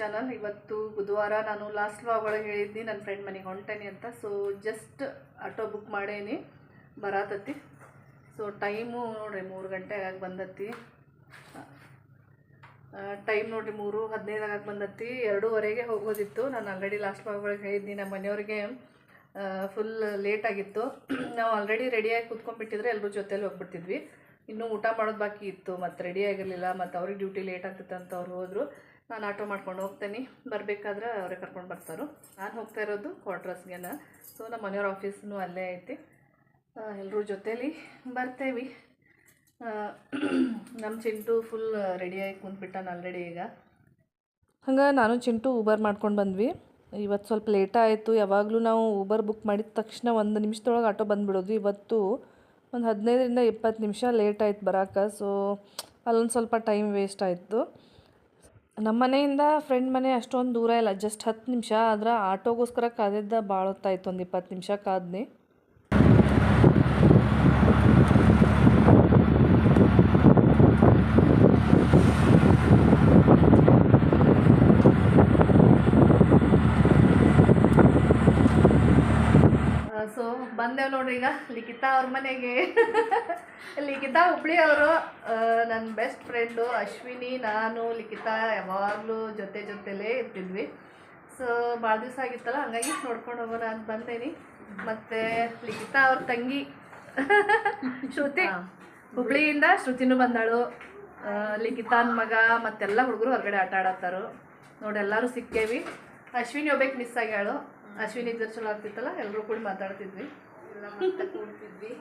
Channel ಇವತ್ತು ಬುಧವಾರ ನಾನು ಲಾಸ್ಟ್ ವ್ಲಾಗ್ ಒಳಗೆ ಹೇಳಿದ್ನಿ ನನ್ನ ಫ್ರೆಂಡ್ ಮನೆಗೆ ಹೊಂಟೇನಿ ಅಂತ. ಸೊ ಜಸ್ಟ್ ಆಟೋ ಬುಕ್ ಮಾಡೇನಿ. ಬರತತ್ತಿ ಸೊ ಟೈಮು ನೋಡ್ರಿ, ಮೂರು ಗಂಟೆ ಆಗಿ ಬಂದತಿ. ಟೈಮ್ ನೋಡ್ರಿ, ಮೂರು ಹದಿನೈದಾಗ ಬಂದತ್ತಿ ಎರಡೂವರೆಗೆ ಹೋಗೋದಿತ್ತು. ನಾನು ಆಲ್ರೆಡಿ ಲಾಸ್ಟ್ ವ್ಲಾಗ್ ಒಳಗೆ ಹೇಳಿದ್ನಿ ನಮ್ಮ ಮನೆಯವ್ರಿಗೆ ಫುಲ್ ಲೇಟ್ ಆಗಿತ್ತು. ನಾವು ಆಲ್ರೆಡಿ ರೆಡಿಯಾಗಿ ಕೂತ್ಕೊಂಡ್ಬಿಟ್ಟಿದ್ರೆ ಎಲ್ಲರೂ ಜೊತೆಯಲ್ಲಿ ಹೋಗ್ಬಿಡ್ತಿದ್ವಿ. ಇನ್ನೂ ಊಟ ಮಾಡೋದು ಬಾಕಿ ಇತ್ತು. ಮತ್ತು ರೆಡಿ ಆಗಿರಲಿಲ್ಲ ಮತ್ತು ಅವ್ರಿಗೆ ಡ್ಯೂಟಿ ಲೇಟ್ ಆಗ್ತಿತ್ತು ಅಂತ ಅವ್ರು ಹೋದರು. ನಾನು ಆಟೋ ಮಾಡ್ಕೊಂಡು ಹೋಗ್ತೇನೆ. ಬರಬೇಕಾದ್ರೆ ಅವರೇ ಕರ್ಕೊಂಡು ಬರ್ತಾರೋ. ನಾನು ಹೋಗ್ತಾ ಇರೋದು ಕ್ವಾರ್ಟ್ರಸ್ಗೆಲ್ಲ. ಸೊ ನಮ್ಮ ಮನೆಯವ್ರ ಆಫೀಸ್ನೂ ಅಲ್ಲೇ ಐತಿ. ಎಲ್ಲರೂ ಜೊತೇಲಿ ಬರ್ತೇವೆ. ನಮ್ಮ ಚಿಂಟು ಫುಲ್ ರೆಡಿಯಾಗಿ ಕುಂತ್ಬಿಟ್ಟಾನ ಆಲ್ರೆಡಿ ಈಗ. ಹಂಗೆ ನಾನು ಚಿಂಟು ಊಬರ್ ಮಾಡ್ಕೊಂಡು ಬಂದ್ವಿ. ಇವತ್ತು ಸ್ವಲ್ಪ ಲೇಟ್ ಆಯಿತು. ಯಾವಾಗಲೂ ನಾವು ಊಬರ್ ಬುಕ್ ಮಾಡಿದ ತಕ್ಷಣ ಒಂದು ನಿಮಿಷದೊಳಗೆ ಆಟೋ ಬಂದುಬಿಡೋದು. ಇವತ್ತು ಒಂದು ಹದಿನೈದರಿಂದ ಇಪ್ಪತ್ತು ನಿಮಿಷ ಲೇಟ್ ಆಯ್ತು ಬರೋಕೆ. ಸೊ ಅಲ್ಲೊಂದು ಸ್ವಲ್ಪ ಟೈಮ್ ವೇಸ್ಟ್ ಆಯಿತು. ನಮ್ಮ ಮನೆಯಿಂದ ಫ್ರೆಂಡ್ ಮನೆ ಅಷ್ಟೊಂದು ದೂರ ಇಲ್ಲ ಜಸ್ಟ್ ಹತ್ತು ನಿಮಿಷ. ಆದ್ರೆ ಆಟೋಗೋಸ್ಕರ ಕಾದಿದ್ದ ಭಾಳ ಹೊತ್ತಾಯ್ತು ಒಂದು ಇಪ್ಪತ್ತು ನಿಮಿಷ ಕಾದ್ನಿ ಸೊ ಬಂದೇವು ನೋಡ್ರಿ ಈಗ ಲಿಖಿತಾ ಅವ್ರ ಮನೆಗೆ. ಲಿಖಿತಾ ಹುಬ್ಳಿ ಅವರು ನನ್ನ ಬೆಸ್ಟ್ ಫ್ರೆಂಡು ಅಶ್ವಿನಿ ನಾನು ಲಿಖಿತಾ ಯಾವಾಗಲೂ ಜೊತೆ ಜೊತೆಲೇ ಇರ್ತಿದ್ವಿ. ಸೊ ಭಾಳ ದಿವಸ ಆಗಿತ್ತಲ್ಲ ಹಂಗಾಗಿ ನೋಡ್ಕೊಂಡು ಹೋಗೋಣ ಅಂತ ಬಂದೇನಿ. ಮತ್ತು ಲಿಖಿತಾ ಅವ್ರ ತಂಗಿ ಶ್ರುತಿ. ಹುಬ್ಳಿಯಿಂದ ಶ್ರುತಿನೂ ಬಂದಾಳು. ಲಿಖಿತಾನ್ ಮಗ ಮತ್ತೆಲ್ಲ ಹುಡುಗರು ಹೊರಗಡೆ ಆಟ ಆಡತ್ತಾರು. ನೋಡಿ ಎಲ್ಲರೂ ಸಿಕ್ಕೇವಿ. ಅಶ್ವಿನಿ ಒಬ್ಬಕ್ಕೆ ಮಿಸ್ ಆಗ್ಯಾಳು. ಅಶ್ವಿನಿ ಇದ್ರೆ ಚಲೋ ಆಗ್ತಿತ್ತಲ್ಲ ಎಲ್ಲರೂ ಕೂಡ ಮಾತಾಡ್ತಿದ್ವಿ. ಕೂಡ್ತಿದ್ವಿ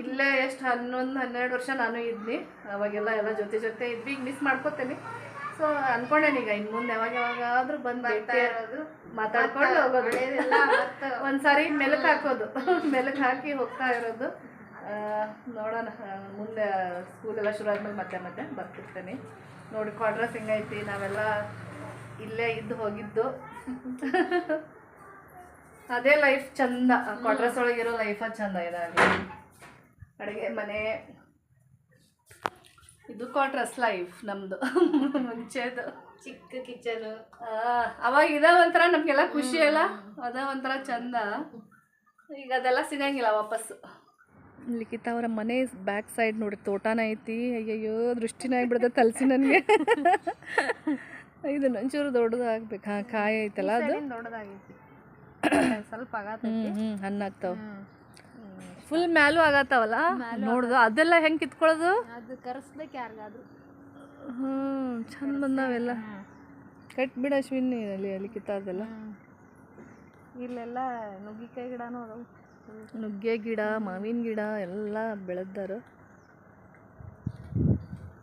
ಇಲ್ಲೇ ಎಷ್ಟು ಹನ್ನೊಂದು ಹನ್ನೆರಡು ವರ್ಷ ನಾನು ಇದ್ನಿ. ಅವಾಗೆಲ್ಲ ಎಲ್ಲ ಜೊತೆ ಜೊತೆ ಇದ್ವಿ. ಈಗ ಮಿಸ್ ಮಾಡ್ಕೋತೇನೆ. ಸೊ ಅನ್ಕೊಂಡೇನೆ ಈಗ ಇನ್ನು ಮುಂದೆ ಯಾವಾಗ ಯಾವಾಗಾದ್ರೂ ಬಂದು ಇರೋದು. ಮಾತಾಡ್ಕೊಂಡು ಹೋಗೋದು. ಒಂದ್ಸಾರಿ ಮೆಲಕ್ ಹಾಕೋದು. ಮೆಲಕ್ ಹಾಕಿ ಹೋಗ್ತಾ ಇರೋದು. ನೋಡೋಣ. ಮುಂದೆ ಸ್ಕೂಲ್ ಎಲ್ಲ ಶುರು ಆದ್ಮೇಲೆ ಮತ್ತೆ ಮತ್ತೆ ಬರ್ತಿರ್ತೇನೆ. ನೋಡಿ ಕ್ವಾಡ್ರಸ್ ಹಿಂಗೈತಿ? ನಾವೆಲ್ಲ ಇಲ್ಲೇ ಇದ್ದು ಹೋಗಿದ್ದು. ಅದೇ ಲೈಫ್ ಚಂದ. ಕ್ವಾರ್ಟರ್ಸ್ ಒಳಗಿರೋ ಲೈಫ ಚಂದ ಇದಾಗಲಿ. ಅಡುಗೆ ಮನೆ. ಇದು ಕ್ವಾಟ್ರಸ್ ಲೈಫ್ ನಮ್ಮದು ಮುಂಚೆದು. ಚಿಕ್ಕ ಕಿಚನ್. ಅವಾಗ ಇದ ಒಂಥರ ನಮಗೆಲ್ಲ ಖುಷಿ ಅಲ್ಲ? ಅದ ಒಂಥರ ಚಂದ. ಈಗ ಅದೆಲ್ಲ ಸಿಗಂಗಿಲ್ಲ ವಾಪಸ್ಸು ಲಿಖಿತ ಅವರ ಮನೆ ಬ್ಯಾಕ್ ಸೈಡ್ ನೋಡಿ ತೋಟನ ಐತಿ. ಅಯ್ಯಯ್ಯೋ ದೃಷ್ಟಿನ ಆಗ್ಬಿಡ್ದೆ ತಲಸಿ ನನಗೆ. ಇದು ನಂಚೂರು ದೊಡ್ಡದಾಗ್ಬೇಕು. ಹಾಂ ಕಾಯಿ ಐತಲ್ಲ ಅದು? ದೊಡ್ಡದಾಗೈತಿ. ಸ್ವಲ್ಪ ಆಗತ್ತ. ಹ್ಞೂ ಹ್ಞೂ ಫುಲ್ ಮ್ಯಾಲೂ ಆಗತ್ತಾವಲ್ಲ ನೋಡುದು ಅದೆಲ್ಲ ಹೆಂಗೆ ಕಿತ್ಕೊಳ್ಳೋದು ಅದು ಕರೆಸ್ಬೇಕು ಯಾರಿಗಾದ್ರು. ಹ್ಞೂ ಚಂದ ಬಂದಾವೆಲ್ಲ. ಕಟ್ಬಿಡ ಅಶ್ವಿನಿ ಅಲ್ಲಿ ಅಲ್ಲಿ ಕಿತ್ತಾದೆಲ್ಲ ಇಲ್ಲೆಲ್ಲ ನುಗ್ಗಿಕಾಯಿ ಗಿಡನೂ ಅದಾವು. ನುಗ್ಗೆ ಗಿಡ ಮಾವಿನ ಗಿಡ ಎಲ್ಲ ಬೆಳೆದಾರ.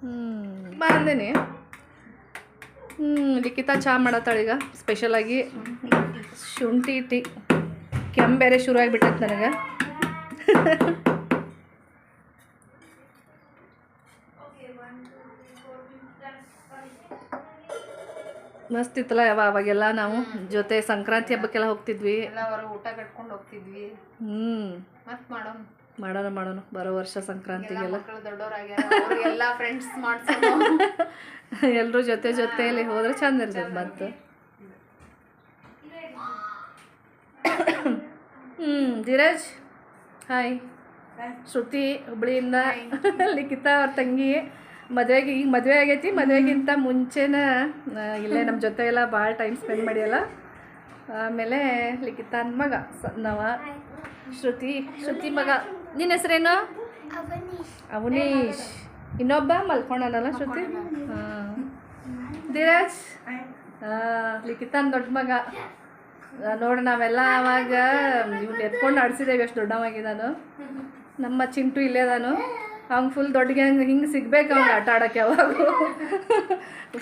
ಹ್ಞೂ ಬಂದೇನೆ ಹ್ಞೂ ಲಿಖಿತ ಚಹಾ ಮಾಡತ್ತಾಳೀಗ ಸ್ಪೆಷಲಾಗಿ ಶುಂಠಿ ಟೀ. ಕೆಮ್ಮು ಬೇರೆ ಶುರು ಆಗಿಬಿಟ್ಟೈತೆ ನನಗೆ. ಮಸ್ತ್ ಇತ್ತಲ್ಲ ಯಾವ ಅವಾಗೆಲ್ಲ ನಾವು ಜೊತೆ ಸಂಕ್ರಾಂತಿ ಹಬ್ಬಕ್ಕೆಲ್ಲ ಹೋಗ್ತಿದ್ವಿ. ಎಲ್ಲ ಊಟ ಕಟ್ಕೊಂಡು ಹೋಗ್ತಿದ್ವಿ. ಹ್ಞೂ ಮತ್ ಮಾಡೋಣ. ಮಾಡೋಣ ಮಾಡೋಣ. ಬರೋ ವರ್ಷ ಸಂಕ್ರಾಂತಿಗೆಲ್ಲ. ಅವ್ರಿಗೆಲ್ಲ ಫ್ರೆಂಡ್ಸ್ ಎಲ್ಲರೂ ಜೊತೆ ಜೊತೆಯಲ್ಲಿ ಹೋದ್ರೆ ಚಂದ ಇರ್ತದೆ ಮತ್ತು ಹ್ಞೂ ಧೀರಜ್. ಹಾಯ್ ಶ್ರುತಿ ಹುಬ್ಳಿಯಿಂದ ಲಿಖಿತ ಅವ್ರ ತಂಗಿ. ಮದುವೆಗೆ ಈಗ ಮದುವೆ ಆಗೈತಿ. ಮದುವೆಗಿಂತ ಮುಂಚೆನ ಇಲ್ಲೇ ನಮ್ಮ ಜೊತೆ ಎಲ್ಲ ಭಾಳ ಟೈಮ್ ಸ್ಪೆಂಡ್ ಮಾಡಿಯಲ್ಲ. ಆಮೇಲೆ ಲಿಖಿತಾನ್ ಮಗ ಸನ್ನವ ಶ್ರುತಿ ಶ್ರುತಿ ಮಗ. ನಿನ್ನ ಹೆಸರೇನು? ಅವನೀಶ್. ಇನ್ನೊಬ್ಬ ಮಲ್ಕೊಂಡನಲ್ಲ ಶ್ರುತಿ? ಹಾಂ. ಧೀರಜ್. ಹಾಂ ಲಿಖಿತಾನ್ ದೊಡ್ಡ ಮಗ. ನೋಡು, ನಾವೆಲ್ಲ ಅವಾಗ ಇವ್ನು ಎತ್ಕೊಂಡು ಆಡ್ಸಿದ್ದೇವೆ ಎಷ್ಟು ದೊಡ್ಡವಾಗಿದ್ದಾನು ನಮ್ಮ ಚಿಂಟು ಇಲ್ಲೇ ಅದಾನು. ಅವ್ನು ಫುಲ್ ದೊಡ್ಡ ಹಂಗೆ ಹಿಂಗೆ ಸಿಗ್ಬೇಕು ಅವ್ನು ಆಟ ಆಡೋಕ್ಕೆ ಯಾವಾಗ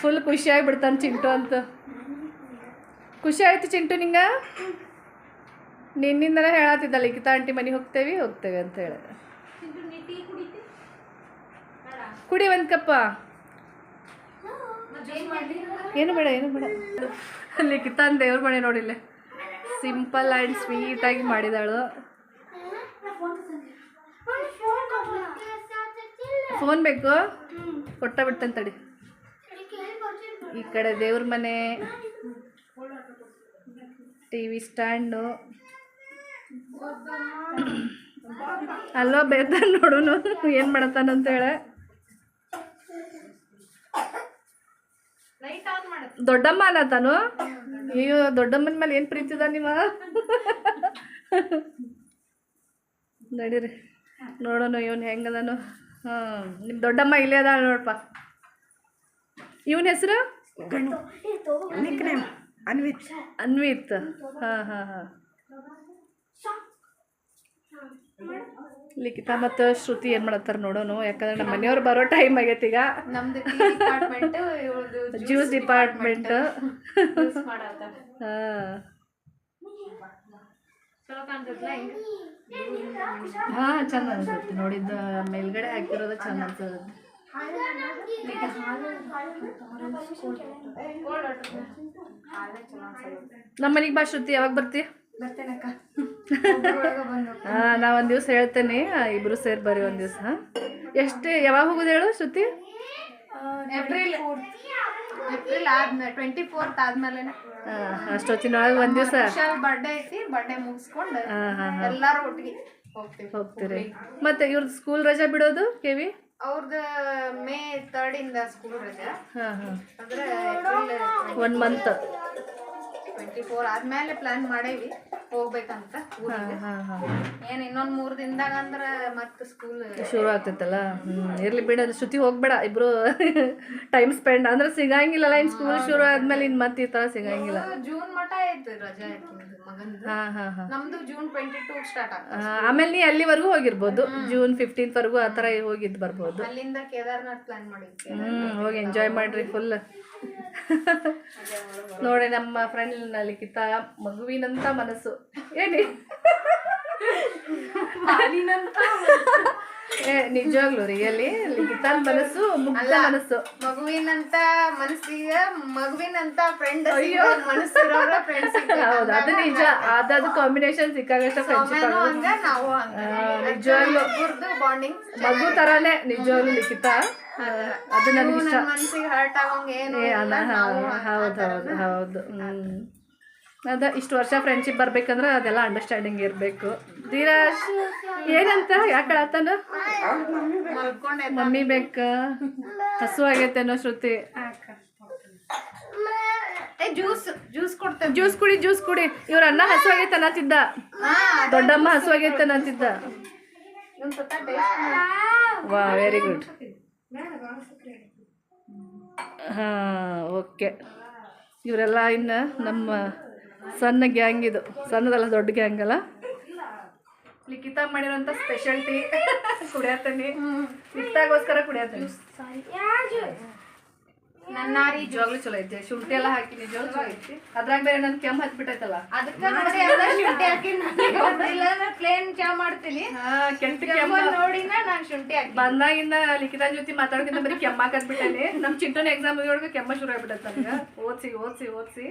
ಫುಲ್ ಖುಷಿಯಾಗಿ ಬಿಡ್ತಾನೆ ಚಿಂಟು ಅಂತ. ಖುಷಿ ಆಯಿತು ಚಿಂಟು ನಿಂಗೆ? ನಿನ್ನಿಂದನೇ ಹೇಳತ್ತಿದ್ದ ಲಿಖಿತಾ ಆಂಟಿ ಮನೆಗೆ ಹೋಗ್ತೇವೆ ಹೋಗ್ತೇವೆ ಅಂತ ಹೇಳ. ಕುಡಿ ಒಂದು ಕಪ್ಪ. ಏನು ಬೇಡ ಏನು ಬೇಡ. ಅಂತ ದೇವ್ರ ಮನೆ ನೋಡಿಲ್ಲ ಸಿಂಪಲ್ ಆ್ಯಂಡ್ ಸ್ವೀಟಾಗಿ ಮಾಡಿದಾಳು. ಫೋನ್ ಬೇಕು? ಕೊಟ್ಟ ಬಿಡ್ತಾನೆ ತಡಿ. ಈ ಕಡೆ ದೇವ್ರ ಮನೆ ಟಿ ವಿ ಸ್ಟ್ಯಾಂಡು. ಅಲ್ಲೋ ಬೇದ ನೋಡೋನು ಏನು ಮಾಡತ್ತಾನಂತ ಹೇಳ. ದೊಡ್ಡಮ್ಮ ಅನ್ನತಾನು ಅಯ್ಯೋ ದೊಡ್ಡಮ್ಮನ ಮೇಲೆ ಏನು ಪ್ರೀತಿ ಇದ ನಿಮ್ಮ? ನಡೀರಿ. ನೋಡೋಣ ಇವನು ಹೆಂಗದನು. ಹಾಂ ನಿಮ್ಮ ದೊಡ್ಡಮ್ಮ ಇಲ್ಲೇ ಅದ ನೋಡಪ್ಪ. ಇವನ ಹೆಸರು? ಅನ್ವಿತ್. ಅನ್ವಿತ್. ಹಾಂ ಹಾಂ ಹಾಂ. ಲಿಖಿತ ಮತ್ತು ಶ್ರುತಿ ಏನು ಮಾಡತ್ತಾರ ನೋಡೋನು ಯಾಕಂದ್ರೆ ನಮ್ಮ ಮನೆಯವ್ರು ಬರೋ ಟೈಮ್ ಆಗೈತಿ ಈಗ. ನಮ್ದು ಜ್ಯೂಸ್ ಡಿಪಾರ್ಟ್ಮೆಂಟ್ ಹಾ. ಚಂದ ಅನ್ಸುತ್ತೆ. ನೋಡಿದ್ದ ಮೇಲ್ಗಡೆ ಹಾಕಿರೋದು ಚಂದ ಅನ್ಸದ ನಮ್ಮ ಮನೆಗೆ ಬಾ ಶ್ರುತಿ ಯಾವಾಗ ಬರ್ತಿ? ಬರ್ತೇನಕ್ಕ ಹಾಂ ನಾ ಒಂದು ದಿವಸ ಹೇಳ್ತೇನೆ. ಇಬ್ರು ಸೇರಿ ಬರ್ರಿ ಒಂದು ದಿವಸ. ಎಷ್ಟು ಯಾವಾಗ ಹೋಗುದು ಹೇಳು ಶ್ರುತಿ? ಏಪ್ರಿಲ್ ಏಪ್ರಿಲ್ ಆದ್ಮೇಲೆ ಟ್ವೆಂಟಿ ಫೋರ್ತ್ ಆದ್ಮೇಲೆ ಅಷ್ಟೊತ್ತಿನೊಳಗೆ ಒಂದು ದಿವಸ. ಬರ್ಡೇ ಐತಿ ಬರ್ಡೇ ಮುಗಿಸ್ಕೊಂಡು ಎಲ್ಲಾರು ಒಟ್ಟಿಗೆ ಹೋಗ್ತೀವಿ. ಹೋಗ್ತೀರಿ. ಮತ್ತೆ ಇವ್ರದ್ದು ಸ್ಕೂಲ್ ರಜೆ ಬಿಡೋದು ಕೆವಿ ಅವ್ರದ್ದು ಮೇ ತರ್ಡ್ ಇಂದ ಸ್ಕೂಲ್ ರಜೆ. ಹಾಂ ಹಾಂ. ಅಂದ್ರೆ ಒನ್ ಮಂತ್ ಟ್ವೆಂಟಿ ಫೋರ್ ಆದ್ಮೇಲೆ ಪ್ಲಾನ್ ಮಾಡೇವಿ. ಹೋಗ್ಬೇಕಂತ ಊರಿಗೆ. ಏನ್ ಇನ್ನೊಂದ್ ಮೂರ್ ದಿನದಾಗ ಅಂದ್ರ ಮತ್ತ ಸ್ಕೂಲ್ ಶುರು ಆಗ್ತೈತಲ್ಲ? ಹ್ಮ್ ಇರ್ಲಿ ಬಿಡ ಶ್ರುತಿ ಹೋಗ್ಬೇಡ. ಇಬ್ರು ಟೈಮ್ ಸ್ಪೆಂಡ್ ಅಂದ್ರೆ ಸಿಗಂಗಿಲ್ಲ ಇನ್ ಸ್ಕೂಲ್ ಶುರು ಆದ್ಮೇಲೆ ಇನ್ ಮತ್ತೆ ಈ ತರ ಸಿಗಂಗಿಲ್ಲ. ಜೂನ್ ಮಟ ಐತಿ ರಜಾ ಐತಿ ಮಗಂದು. ಹಾಂ ಹಾಂ ಹಾಂ. ನಮ್ದು ಜೂನ್ ಟ್ವೆಂಟಿ ಟೂ ಸ್ಟಾರ್ಟ್ ಆಗ್ತದೆ ಆಮೇಲೆ ನೀ ಅಲ್ಲಿವರೆಗೂ ಹೋಗಿರ್ಬೋದು. ಜೂನ್ ಫಿಫ್ಟೀನ್ತ್ವರೆಗೂ ಆ ತರ ಹೋಗಿದ್ ಬರ್ಬೋದು. ಅಲ್ಲಿಂದ ಕೇದಾರ್ನಾಥ್ ಪ್ಲಾನ್ ಮಾಡಿ ಹ್ಞೂ ಹೋಗಿ ಎಂಜಾಯ್ ಮಾಡ್ರಿ ಫುಲ್ ನೋಡಿ ನಮ್ಮ ಫ್ರೆಂಡ್ ಲಿಖಿತ ಮಗುವಿನಂತ ಮನಸ್ಸು. ಏನಿ? ಏ ನಿಜವಾಗ್ಲು ರಿಯಲಿ ಲಿಖಿತನ್ ಮನಸ್ಸು ಮುಗ್ಧ ಮನಸ್ಸು. ಮಗುವಿನಂತ ಮನಸ್ಸಿಗೆ ಮಗುವಿನಂತ ಫ್ರೆಂಡ್ ಅಯ್ಯೋ. ಮನಸ್ಸು ಹೌದು ಅದು ನಿಜ. ಅದದು ಕಾಂಬಿನೇಷನ್ ಸಿಕ್ಕಾಗಷ್ಟ ಫ್ರೆಂಡ್ಶಿಪ್ ಹಂಗ ನಾವು ಹಂಗ ನಿಜವಾಗ್ಲು. ಬಾಂಡಿಂಗ್ ಮಗು ತರಾನೇ ನಿಜವಾಗ್ಲು ಲಿಖಿತ. ಅದು ನನಗೆ ಇಷ್ಟ ಮನಸ್ಸಿಗೆ ಹರ್ಟ್ ಆಗೋಂಗೆ ಏನು ಹೌದು ಹೌದು ಅದ ಇಷ್ಟು ವರ್ಷ ಫ್ರೆಂಡ್ಶಿಪ್ ಬರ್ಬೇಕಂದ್ರೆ ಅದೆಲ್ಲ ಅಂಡರ್ಸ್ಟ್ಯಾಂಡಿಂಗ್ ಇರಬೇಕು. ಧೀರಾಜ್ ಏನಂತ ಯಾಕೆ ಹೇಳತ್ತಾನ ಮಲ್ಕೊಂಡೆ ಮಮ್ಮಿ ಬೇಕ. ಹಸು ಅನ್ನೋ ಶ್ರುತಿ. ಜ್ಯೂಸ್ ಜ್ಯೂಸ್ ಜ್ಯೂಸ್ ಕುಡಿ ಜ್ಯೂಸ್ ಕುಡಿ. ಇವ್ರ ಅಣ್ಣ ಹಸು ಆಗೈತೆ ಅನ್ನತ್ತಿದ್ದ ದೊಡ್ಡಮ್ಮ ಹಸು ಆಗೈತೆ ಅನ್ನತ್ತಿದ್ದ ವಾ ವೆರಿ ಗುಡ್ ಹಾಂ ಓಕೆ ಇವರೆಲ್ಲ ಇನ್ನು ನಮ್ಮ ಸಣ್ಣ ಗ್ಯಾಂಗ್ ಇದು. ಸಣ್ಣದಲ್ಲ ದೊಡ್ಡ ಗ್ಯಾಂಗ್ ಅಲ್ಲ. ಲಿಖಿತ ಮಾಡಿರೋಂಥ ಸ್ಪೆಷಲ್ ಟೀ ಕುಡಿಯತ್ತೀನಿ ಲಿಖಿತಾಗೋಸ್ಕರ ಕುಡಿಯತ್ತೀನಿ. ನನ್ನಾರಿ ನಿಜವಾಗ್ಲೂ ಚಲೋ ಐತೆ ಶುಂಠಿ ಎಲ್ಲ ಹಾಕಿ ನಿಜವಾಗ್ಲೂ ಚಲೋ ಐತಿ. ಅದ್ರಾಗ ಬೇರೆ ನನ್ ಕೆಮ್ಮು ಹತ್ಬಿಟ್ಟೈತಲ್ಲ ಅದಕ್ಕ ನೋಡಿ ಎಲ್ಲ ಶುಂಠಿ ಹಾಕಿ ಇಲ್ಲಾಂದ್ರೆ ಪ್ಲೇನ್ ಚಾ ಮಾಡ್ತೀನಿ. ಹಾ ಕೆಂಟ ಕೆಮ್ಮ ನೋಡಿನ ನಾನ್ ಶುಂಠಿ ಹಾಕಿ ಬಂದಾಗಿಂದ ಲಿಖಿತ ಜೊತೆ ಮಾತಾಡೋಕ್ಕಿಂತ ಬರೀ ಕೆಮ್ಮ ಬಿಟ್ಟೇನಿ ನಮ್ಮ ಚಿಂಟೋನ ಎಕ್ಸಾಮ್ ಒಳಗೆ ಕೆಮ್ಮ ಶುರು ಆಗ್ಬಿಟ್ಟೈತೆ ನನಗೆ. ಓದಿಸಿ ಓದಿಸಿ ಓದಿಸಿ.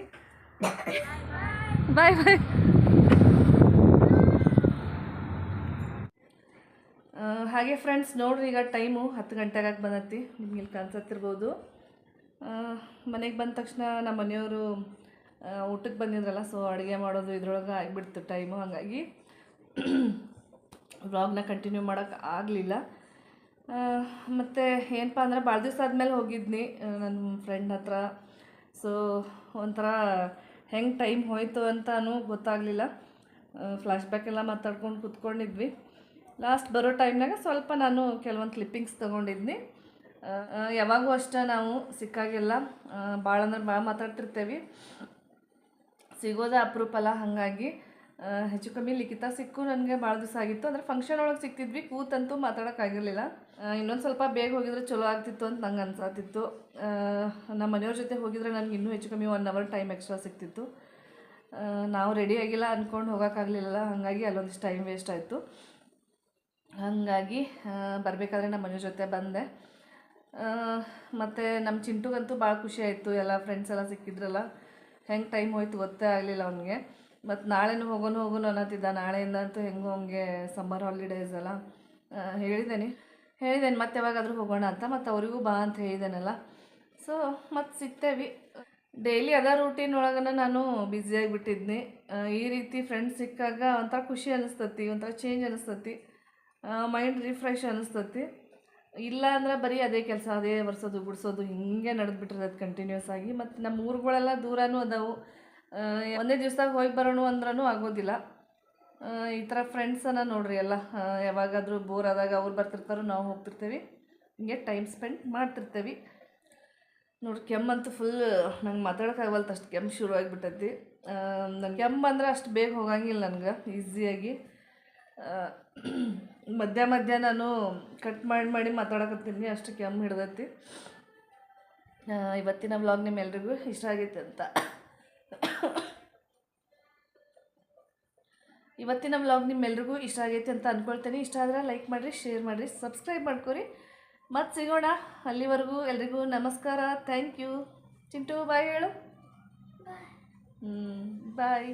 ಬಾಯ್ ಬಾಯ್ ಹಾಗೆ ಫ್ರೆಂಡ್ಸ್ ನೋಡ್ರಿ ಈಗ ಟೈಮು ಹತ್ತು ಗಂಟೆಗಾಗ ಬಂದೈತಿ. ನಿಮ್ಗೆ ಇಲ್ಲಿ ಕಾಣಿಸತ್ತಿರ್ಬೋದು. ಮನೆಗೆ ಬಂದ ತಕ್ಷಣ ನಮ್ಮ ಮನೆಯವರು ಊಟಕ್ಕೆ ಬಂದಿದ್ರಲ್ಲ ಸೊ ಅಡುಗೆ ಮಾಡೋದು ಇದ್ರೊಳಗೆ ಆಗಿಬಿಡ್ತು ಟೈಮು ಹಾಗಾಗಿ ವ್ಲಾಗ್ನ ಕಂಟಿನ್ಯೂ ಮಾಡೋಕ್ಕೆ ಆಗಲಿಲ್ಲ. ಮತ್ತು ಏನಪ್ಪ ಅಂದ್ರೆ ಭಾಳ ದಿವಸ ಆದಮೇಲೆ ಹೋಗಿದ್ನಿ ನನ್ನ ಫ್ರೆಂಡ್ ಹತ್ರ. ಸೊ ಒಂಥರ ಹೆಂಗೆ ಟೈಮ್ ಹೋಯಿತು ಅಂತಲೂ ಗೊತ್ತಾಗಲಿಲ್ಲ. ಫ್ಲ್ಯಾಶ್ ಬ್ಯಾಕ್ ಎಲ್ಲ ಮಾತಾಡ್ಕೊಂಡು ಕೂತ್ಕೊಂಡಿದ್ವಿ. ಲಾಸ್ಟ್ ಬರೋ ಟೈಮ್ನಾಗ ಸ್ವಲ್ಪ ನಾನು ಕೆಲವೊಂದು ಕ್ಲಿಪ್ಪಿಂಗ್ಸ್ ತೊಗೊಂಡಿದ್ನಿ. ಯಾವಾಗೂ ಅಷ್ಟೇ ನಾವು ಸಿಕ್ಕಾಗೆಲ್ಲ ಭಾಳ ಅಂದ್ರೆ ಭಾಳ ಮಾತಾಡ್ತಿರ್ತೇವೆ. ಸಿಗೋದೇ ಅಪರೂಪ ಅಲ್ಲ, ಹಾಗಾಗಿ ಹೆಚ್ಚು ಕಮ್ಮಿ ಲಿಖಿತ ಸಿಕ್ಕು ನನಗೆ ಭಾಳ ದಿವಸ ಆಗಿತ್ತು. ಅಂದರೆ ಫಂಕ್ಷನ್ ಒಳಗೆ ಸಿಕ್ತಿದ್ವಿ, ಕೂತಂತೂ ಮಾತಾಡೋಕ್ಕಾಗಿರಲಿಲ್ಲ ಇನ್ನೊಂದು ಸ್ವಲ್ಪ ಬೇಗ ಹೋಗಿದ್ರೆ ಚಲೋ ಆಗ್ತಿತ್ತು ಅಂತ ನಂಗೆ ಅನ್ಸಾತಿತ್ತು. ನಮ್ಮ ಮನೆಯವ್ರ ಜೊತೆ ಹೋಗಿದ್ರೆ ನನಗೆ ಇನ್ನೂ ಹೆಚ್ಚು ಕಮ್ಮಿ ಒನ್ ಅವರ್ ಟೈಮ್ ಎಕ್ಸ್ಟ್ರಾ ಸಿಕ್ತಿತ್ತು. ನಾವು ರೆಡಿ ಆಗಿಲ್ಲ ಅಂದ್ಕೊಂಡು ಹೋಗೋಕ್ಕಾಗಲಿಲ್ಲ ಹಾಗಾಗಿ ಅಲ್ಲೊಂದಿಷ್ಟು ಟೈಮ್ ವೇಸ್ಟ್ ಆಯಿತು. ಹಾಗಾಗಿ ಬರಬೇಕಾದ್ರೆ ನಮ್ಮ ಮನೆಯವ್ರ ಜೊತೆ ಬಂದೆ. ಮತ್ತು ನಮ್ಮ ಚಿಂಟುಗಂತೂ ಭಾಳ ಖುಷಿ ಆಯಿತು. ಎಲ್ಲ ಫ್ರೆಂಡ್ಸ್ ಎಲ್ಲ ಸಿಕ್ಕಿದ್ರಲ್ಲ. ಹೆಂಗೆ ಟೈಮ್ ಹೋಯ್ತು ಗೊತ್ತೇ ಆಗಲಿಲ್ಲ ಅವನಿಗೆ. ಮತ್ತು ನಾಳೆನೂ ಹೋಗೋನು ಹೋಗೋನು ಅನ್ನತ್ತಿದ್ದ. ನಾಳೆಯಿಂದ ಅಂತೂ ಹೆಂಗೋ ಹಂಗೆ ಸಮ್ಮರ್ ಹಾಲಿಡೇಸ್ ಅಲ್ಲ. ಹೇಳಿದ್ದೇನೆ ಹೇಳಿದ್ದೇನೆ ಮತ್ತೆ ಯಾವಾಗಾದರೂ ಹೋಗೋಣ ಅಂತ. ಮತ್ತು ಅವರಿಗೂ ಬಾ ಅಂತ ಹೇಳಿದ್ದೇನಲ್ಲ ಸೊ ಮತ್ತು ಸಿಗ್ತೇವೆ. ಡೈಲಿ ಅದ ರೂಟೀನ್ ಒಳಗನ ನಾನು ಬ್ಯುಸಿಯಾಗಿಬಿಟ್ಟಿದ್ನಿ ಈ ರೀತಿ ಫ್ರೆಂಡ್ಸ್ ಸಿಕ್ಕಾಗ ಒಂಥರ ಖುಷಿ ಅನಿಸ್ತತಿ, ಒಂಥರ ಚೇಂಜ್ ಅನಿಸ್ತತಿ. ಮೈಂಡ್ ರಿಫ್ರೆಶ್ ಅನಿಸ್ತತಿ. ಇಲ್ಲ ಅಂದ್ರೆ ಬರೀ ಅದೇ ಕೆಲಸ, ಅದೇ ಒರೆಸೋದು ಗುಡಿಸೋದು ಹಿಂಗೆ ನಡೆದು ಬಿಟ್ಟಿರ್ತೈತೆ ಕಂಟಿನ್ಯೂಸ್ ಆಗಿ. ಮತ್ತು ನಮ್ಮ ಊರುಗಳೆಲ್ಲ ದೂರನೂ ಅದಾವು. ಒಂದೇ ದಿವ್ಸದಾಗ ಹೋಗಿ ಬರೋಣ ಅಂದ್ರೂ ಆಗೋದಿಲ್ಲ. ಈ ಥರ ಫ್ರೆಂಡ್ಸನ್ನು ನೋಡ್ರಿ ಎಲ್ಲ. ಯಾವಾಗಾದರೂ ಬೋರ್ ಆದಾಗ ಅವ್ರು ಬರ್ತಿರ್ತಾರೋ ನಾವು ಹೋಗ್ತಿರ್ತೀವಿ. ಹಿಂಗೆ ಟೈಮ್ ಸ್ಪೆಂಡ್ ಮಾಡ್ತಿರ್ತೀವಿ. ನೋಡಿ ಕೆಮ್ಮಂತೂ ಫುಲ್ ನಂಗೆ ಮಾತಾಡೋಕ್ಕಾಗಲ್ತು ಅಷ್ಟು ಕೆಮ್ಮು ಶುರು ಆಗಿಬಿಟ್ಟೈತಿ. ನನ್ನ ಕೆಮ್ಮು ಅಂದ್ರೆ ಅಷ್ಟು ಬೇಗ ಹೋಗಂಗಿಲ್ಲ ನನಗೆ ಈಸಿಯಾಗಿ ಮಧ್ಯ ಮಧ್ಯ ನಾನು ಕಟ್ ಮಾಡಿ ಮಾಡಿ ಮಾತಾಡಕತ್ತೀನಿ, ಅಷ್ಟು ಕೆಮ್ಮು ಹಿಡ್ದೈತಿ. ಇವತ್ತಿನ ವ್ಲಾಗ್ ನಿಮ್ಮೆಲ್ರಿಗೂ ಇಷ್ಟ ಆಗೈತೆ ಅಂತ. ಇವತ್ತಿನ ವ್ಲಾಗ್ ನಿಮ್ಮೆಲ್ರಿಗೂ ಇಷ್ಟ ಆಗೈತೆ ಅಂತ ಅಂದ್ಕೊಳ್ತೀನಿ ಇಷ್ಟ ಆದರೆ ಲೈಕ್ ಮಾಡಿರಿ ಶೇರ್ ಮಾಡಿರಿ ಸಬ್ಸ್ಕ್ರೈಬ್ ಮಾಡ್ಕೊರಿ. ಮತ್ತೆ ಸಿಗೋಣ ಅಲ್ಲಿವರೆಗೂ ಎಲ್ರಿಗೂ ನಮಸ್ಕಾರ. ಥ್ಯಾಂಕ್ ಯು ಚಿಂಟು ಬಾಯ್ ಹೇಳು. ಹ್ಞೂ ಬಾಯ್